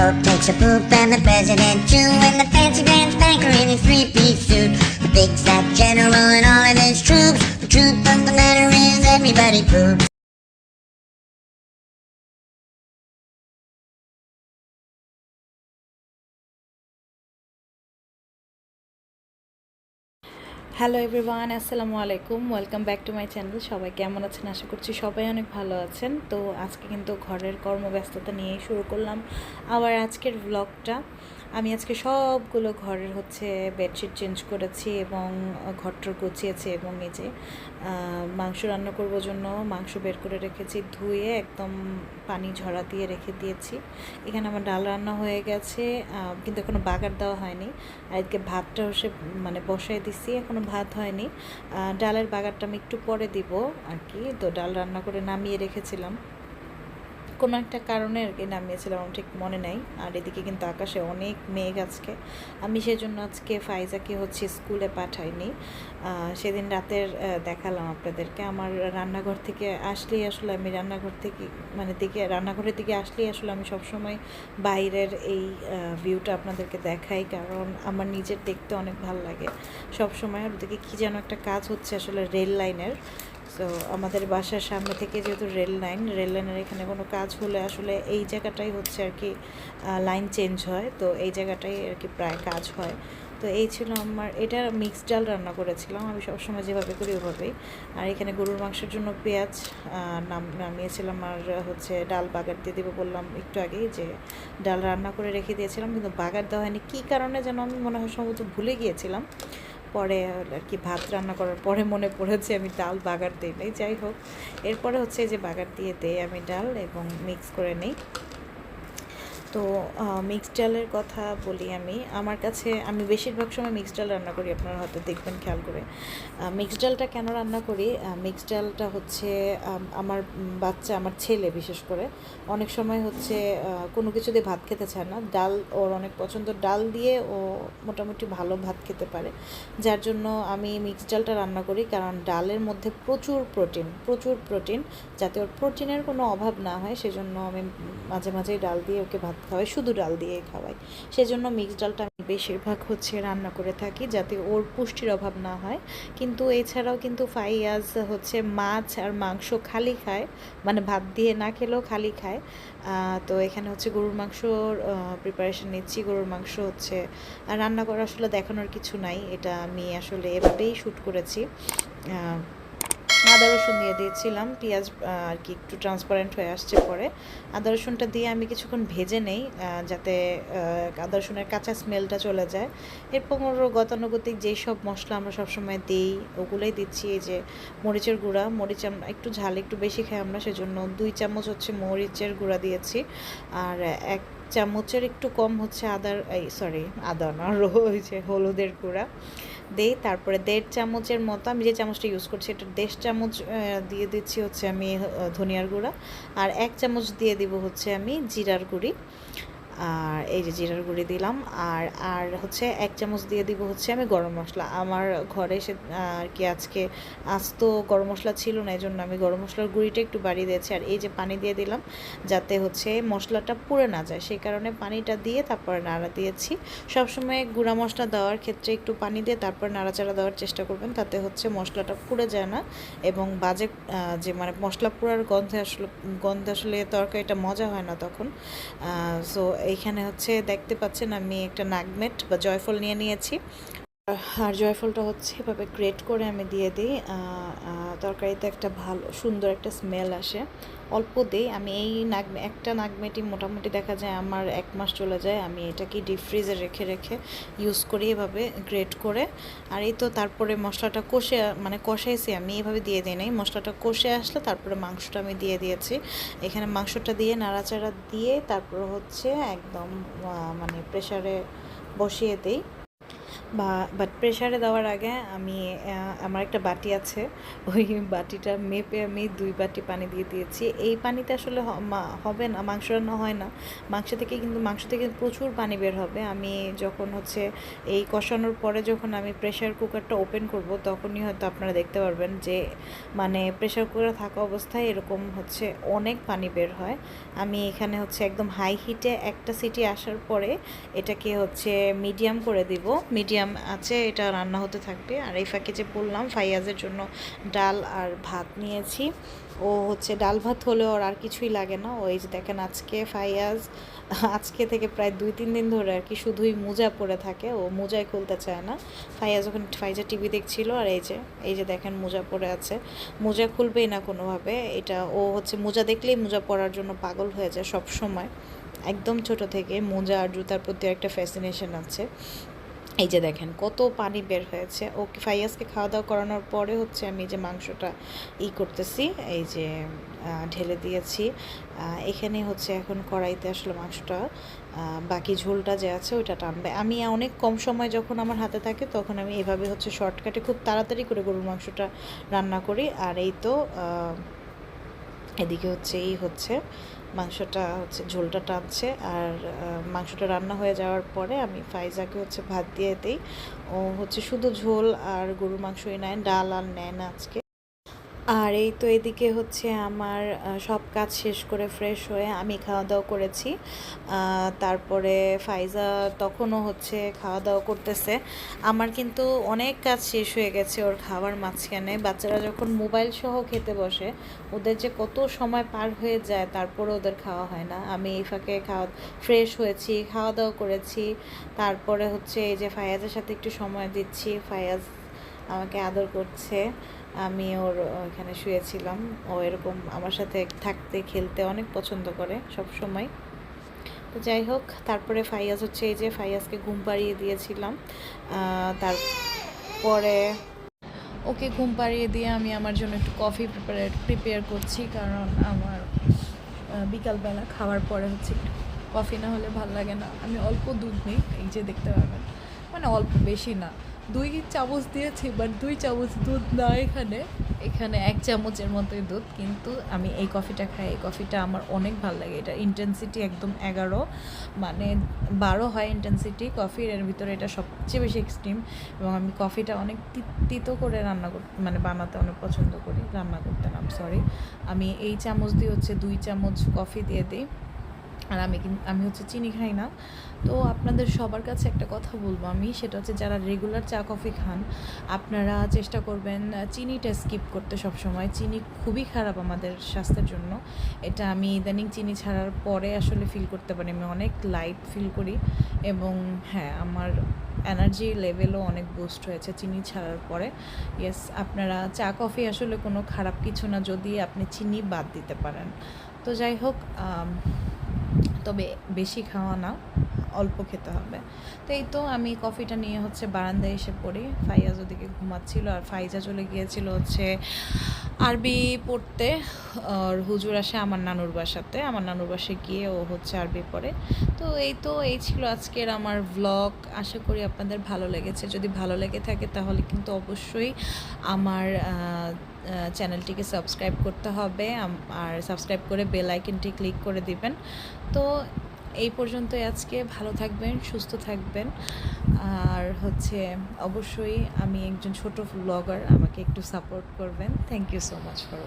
Pope takes a poop and the president too, and the fancy pants banker in his three-piece suit. The big fat general and all of his troops. The truth of the matter is everybody poops. Hello everyone আসসালামু আলাইকুম welcome back to my channel সবাই কেমন আছেন? আশা করছি সবাই অনেক ভালো আছেন। তো আজকে কিন্তু ঘরের কর্মব্যস্ততা নিয়েই শুরু করলাম। আবার আজকের ব্লগটা আমি আজকে সবগুলো ঘরের হচ্ছে বেডশিট চেঞ্জ করেছি এবং ঘরটর গুছিয়েছি এবং এই যে মাংস রান্না করব জন্য মাংস বের করে রেখেছি, ধুয়ে একদম পানি ঝরা দিয়ে রেখে দিয়েছি। এখানে আমার ডাল রান্না হয়ে গেছে কিন্তু এখনও বাগার দেওয়া হয়নি। এদিকে ভাতটা হচ্ছে মানে বসাই দিছি, এখনও ভাত হয়নি। ডালের বাগারটা আমি একটু পরে দিব আর কি। তো ডাল রান্না করে নামিয়ে রেখেছিলাম। কোনো একটা কারণে আর কি নামিয়েছিলাম, আমার ঠিক মনে নাই। আর এদিকে কিন্তু আকাশে অনেক মেঘ আজকে। আমি সেই জন্য আজকে ফাইজাকে হচ্ছে স্কুলে পাঠাইনি। সেদিন রাতের দেখালাম আপনাদেরকে। আমার রান্নাঘর থেকে আসলেই আসলে আমি রান্নাঘর থেকে মানে দিকে, রান্নাঘরের দিকে আসলেই আসলে আমি সবসময় বাইরের এই ভিউটা আপনাদেরকে দেখাই। কারণ আমার নিজের দেখতে অনেক ভালো লাগে। সবসময় আর ওদিকে কী যেন একটা কাজ হচ্ছে আসলে রেল লাইনের। তো আমাদের বাসার সামনে থেকে যেহেতু রেল লাইন, রেল লাইনের এখানে কোনো কাজ হলে আসলে এই জায়গাটাই হচ্ছে আর কি লাইন চেঞ্জ হয়। তো এই জায়গাটাই আর কি প্রায় কাজ হয়। তো এই ছিল আমার, এটা মিক্সড ডাল রান্না করেছিলাম। আমি সবসময় যেভাবে করি ওভাবেই। আর এখানে গরুর মাংসের জন্য পেঁয়াজ নাম, নামিয়েছিলাম আর হচ্ছে ডাল বাগার দিয়ে দেবো বললাম একটু আগেই যে ডাল রান্না করে রেখে দিয়েছিলাম, কিন্তু বাগার দেওয়া হয়নি। কী কারণে যেন আমি মনে হয় সম্ভবত ভুলে গিয়েছিলাম। পরে আর কি ভাত রান্না করার পরে মনে পড়েছে আমি ডাল বাগার দিই নেই, যাই হোক। এরপরে হচ্ছে যে বাগার দিয়ে দেই আমি ডাল এবং মিক্স করে নিই। তো মিক্সড ডালের কথা বলি আমি। আমার কাছে, আমি বেশিরভাগ সময় মিক্সড ডাল রান্না করি, আপনারা হয়তো দেখবেন খেয়াল করে। মিক্সড ডালটা কেন রান্না করি? মিক্সড ডালটা হচ্ছে আমার বাচ্চা, আমার ছেলে বিশেষ করে, অনেক সময় হচ্ছে কোনো কিছু দিয়ে ভাত খেতে চায় না। ডাল ওর অনেক পছন্দ। ডাল দিয়ে ও মোটামুটি ভালো ভাত খেতে পারে। যার জন্য আমি মিক্সড ডালটা রান্না করি, কারণ ডালের মধ্যে প্রচুর প্রোটিন প্রচুর প্রোটিন যাতে ওর প্রোটিনের কোনো অভাব না হয়, সেজন্য আমি মাঝে মাঝেই ডাল দিয়ে ওকে ভাত খাওয়াই, শুধু ডাল দিয়ে খাওয়াই। সেজন্য মিক্সড ডালটা আমি বেশিরভাগ হচ্ছে রান্না করে থাকি যাতে ওর পুষ্টির অভাব না হয়। কিন্তু এছাড়াও কিন্তু ফাইয়াজ হচ্ছে মাছ আর মাংস খালি খায় মানে ভাত দিয়ে না খেলেও খালি খায়। তো এখানে হচ্ছে গরুর মাংসর প্রিপারেশন নিচ্ছি। গরুর মাংস হচ্ছে, রান্না করা আসলে দেখানোর কিছু নাই। এটা আমি আসলে এভাবেই শ্যুট করেছি। আদা রসুন দিয়ে দিয়েছিলাম, পেঁয়াজ আর কি একটু ট্রান্সপারেন্ট হয়ে আসছে পরে। আদা রসুনটা দিয়ে আমি কিছুক্ষণ ভেজে নেই যাতে আদা রসুনের কাঁচা স্মেলটা চলে যায়। এরপর গতানুগতিক যেই সব মশলা আমরা সবসময় দিই, ওগুলোই দিচ্ছি। এই যে মরিচের গুঁড়া, মরিচ আমরা একটু ঝাল একটু বেশি খাই আমরা, সেজন্য দুই চামচ হচ্ছে মরিচের গুঁড়া দিয়েছি। আর এক চামচের একটু কম হচ্ছে আদার, এই সরি আদা না যে হলুদের গুঁড়া। দেই, তারপরে দেড় চামচের মতো, আমি যে চামচটা ইউজ করছি, এটা দেড় চামচ দিয়ে দিচ্ছি হচ্ছে আমি ধনিয়ার গুঁড়া। আর এক চামচ দিয়ে দিব হচ্ছে আমি জিরার গুঁড়ি। আর এই যে জিরার গুঁড়ি দিলাম, আর আর হচ্ছে এক চামচ দিয়ে দিব হচ্ছে আমি গরম মশলা। আমার ঘরে এসে আর কি আজকে আজ তো গরম মশলা ছিল না এই জন্য আমি গরম মশলার গুঁড়িটা একটু বাড়িয়ে দিয়েছি। আর এই যে পানি দিয়ে দিলাম, যাতে হচ্ছে মশলাটা পুড়ে না যায়, সেই কারণে পানিটা দিয়ে তারপরে নাড়া দিয়েছি। সবসময় গুঁড়া মশলা দেওয়ার ক্ষেত্রে একটু পানি দিয়ে তারপর নাড়াচাড়া দেওয়ার চেষ্টা করবেন, তাতে হচ্ছে মশলাটা পুড়ে যায় না এবং বাজে যে মানে মশলা পুরার গন্ধে আসলে গন্ধে আসলে তরকারিটা মজা হয় না তখন। সো এইখানে হচ্ছে দেখতে পাচ্ছেন আমি একটা নাগমেট বা জয়ফল নিয়ে নিয়েছি। আর জয়ফলটা হচ্ছে এভাবে গ্রেট করে আমি দিয়ে দিই। তরকারিতে একটা ভালো, সুন্দর একটা স্মেল আসে। অল্প দিই। আমি এই নাগ একটা নাগমেটি মোটামুটি দেখা যায় আমার এক মাস চলে যায়। আমি এটাকে ডিপ ফ্রিজে রেখে রেখে ইউজ করি এভাবে গ্রেট করে। আর এই তো তারপরে মশলাটা কষে মানে কষাইছি আমি, এভাবে দিয়ে দিই নাই। মশলাটা কষে আসলে তারপরে মাংসটা আমি দিয়ে দিয়েছি। এখানে মাংসটা দিয়ে নাড়াচাড়া দিয়ে তারপর হচ্ছে একদম মানে প্রেসারে বসিয়ে দিই। বা বাট প্রেশারে দেওয়ার আগে আমি আমার একটা বাটি আছে। ওই বাটিটা মেপে আমি দুই বাটি পানি দিয়ে দিয়েছি। এই পানিতে আসলে হবে না, মাংস রান্না হয় না। মাংস থেকে কিন্তু, মাংস থেকে প্রচুর পানি বের হবে। আমি যখন হচ্ছে এই কষানোর পরে যখন আমি প্রেশার কুকারটা ওপেন করব, তখনই হয়তো আপনারা দেখতে পারবেন যে মানে প্রেশার কুকারে থাকা অবস্থায় এরকম হচ্ছে অনেক পানি বের হয়। আমি এখানে হচ্ছে একদম হাই হিটে একটা সিটি আসার পরে এটাকে হচ্ছে মিডিয়াম করে দিব। মিডিয়াম আছে, এটা রান্না হতে থাকবে। আর এই ফাঁকে যে বললাম, ফাইয়াজের জন্য ডাল আর ভাত নিয়েছি। ও হচ্ছে ডাল ভাত হলে ওর আর কিছুই লাগে না। ওই যে দেখেন আজকে ফাইয়াজ, আজকে থেকে প্রায় দুই তিন দিন ধরে আর কি শুধুই মোজা পরে থাকে। ও মোজাই খুলতে চায় না। ফাইয়াজ যখন ফাইজা টিভি দেখছিল আর এই যে এই যে দেখেন মোজা পরে আছে। মোজা খুলবেই না কোনোভাবে। এটা ও হচ্ছে মোজা দেখলেই মোজা পরার জন্য পাগল হয়ে যায় সব সময় একদম ছোট থেকে মোজা আর জুতার প্রতি একটা ফ্যাসিনেশন আছে। এই যে দেখেন, কত পানি বের হয়েছে। ওকে ফাইয়াসকে খাওয়া দাওয়া করানোর পরে হচ্ছে আমি যে মাংসটা ই করতেছি, এই যে ঢেলে দিয়েছি। এখানে হচ্ছে এখন কড়াইতে আসলে মাংসটা বাকি ঝোলটা যে আছে ওইটা টানবে। আমি অনেক কম সময় যখন আমার হাতে থাকে তখন আমি এভাবে হচ্ছে শর্টকাটে খুব তাড়াতাড়ি করে গরুর মাংসটা রান্না করি। আর এই তো এদিকে হচ্ছে এই হচ্ছে, মাংসটা হচ্ছে ঝোলটা টানছে আর মাংসটা রান্না হয়ে যাওয়ার পরে আমি ফাইজাকে হচ্ছে ভাত দিয়ে দিই। ও হচ্ছে শুধু ঝোল আর গরুর মাংসই নেয়, ডাল আর নেয় না আজকে। আর এই তো এদিকে হচ্ছে আমার সব কাজ শেষ করে ফ্রেশ হয়ে আমি খাওয়া দাওয়া করেছি তারপরে ফাইজা তখনও হচ্ছে খাওয়া দাওয়া করতেছে। আমার কিন্তু অনেক কাজ শেষ হয়ে গেছে ওর খাওয়ার মাঝখানে। বাচ্চারা যখন মোবাইল সহ খেতে বসে, ওদের যে কত সময় পার হয়ে যায় তারপরে ওদের খাওয়া হয় না। আমি এই ফাঁকে খাওয়া ফ্রেশ হয়েছি খাওয়া দাওয়া করেছি। তারপরে হচ্ছে এই যে ফায়াজের সাথে একটু সময় দিচ্ছি। ফায়াজ আমাকে আদর করছে। আমি ওর ওখানে শুয়েছিলাম। ও এরকম আমার সাথে থাকতে, খেলতে অনেক পছন্দ করে সব সময়। তো যাই হোক, তারপরে ফাইয়াজ হচ্ছে এই যে ফাইয়াজকে ঘুম পাড়িয়ে দিয়েছিলাম। তারপরে ওকে ঘুম পাড়িয়ে দিয়ে আমি আমার জন্য একটু কফি প্রিপারেট প্রিপেয়ার করছি। কারণ আমার বিকালবেলা খাওয়ার পরে হচ্ছে একটু কফি না হলে ভালো লাগে না। আমি অল্প দুধ নিই, এই যে দেখতে পাবেন মানে অল্প বেশি না। দুই চামচ দিয়েছি বাট দুই চামচ দুধ না এখানে। এখানে এক চামচের মতোই দুধ, কিন্তু আমি এই কফিটা খাই। এই কফিটা আমার অনেক ভালো লাগে। এটা ইন্টেন্সিটি একদম এগারো মানে বারো হয় ইন্টেন্সিটি কফির এর ভিতরে এটা সবচেয়ে বেশি এক্সট্রিম এবং আমি কফিটা অনেক তিতো করে রান্না করতে মানে বানাতে অনেক পছন্দ করি। রান্না করতে না সরি আমি এই চামচ দিয়ে হচ্ছে দুই চামচ কফি দিয়ে দিই। আর আমি কিন্তু আমি হচ্ছে চিনি খাই না। তো আপনাদের সবার কাছে একটা কথা বলব আমি, সেটা হচ্ছে যারা রেগুলার চা কফি খান, আপনারা চেষ্টা করবেন চিনিটা স্কিপ করতে সব সময় চিনি খুবই খারাপ আমাদের স্বাস্থ্যের জন্য। এটা আমি ইদানিং চিনি ছাড়ার পরে আসলে ফিল করতে পারি। আমি অনেক লাইট ফিল করি এবং হ্যাঁ আমার এনার্জি লেভেলও অনেক বুস্ট হয়েছে চিনি ছাড়ার পরে। ইয়েস আপনারা চা কফি আসলে কোনো খারাপ কিছু না, যদি আপনি চিনি বাদ দিতে পারেন। তো যাই হোক তবে বেশি খাওয়া না, অল্প খেতে হবে। তো এই তো আমি কফিটা নিয়ে হচ্ছে বারান্দায় এসে পড়ি। ফাইয়াজ ওদিকে ঘুমাচ্ছিল আর ফাইজা চলে গিয়েছিল হচ্ছে আরবি পড়তে। আর হুজুর আসে আমার নানুর বাসাতে। আমার নানুর বাসায় গিয়ে ও হচ্ছে আরবি পড়ে। তো এই তো এই ছিল আজকের আমার ভ্লগ আশা করি আপনাদের ভালো লেগেছে। যদি ভালো লেগে থাকে তাহলে কিন্তু অবশ্যই আমার চ্যানেলটিকে সাবস্ক্রাইব করতে হবে আর সাবস্ক্রাইব করে বেল আইকনটি ক্লিক করে দিবেন। তো এই পর্যন্তই আজকে, ভালো থাকবেন, সুস্থ থাকবেন। আর হচ্ছে, অবশ্যই আমি একজন ছোট ব্লগার আমাকে একটু সাপোর্ট করবেন। Thank you so much for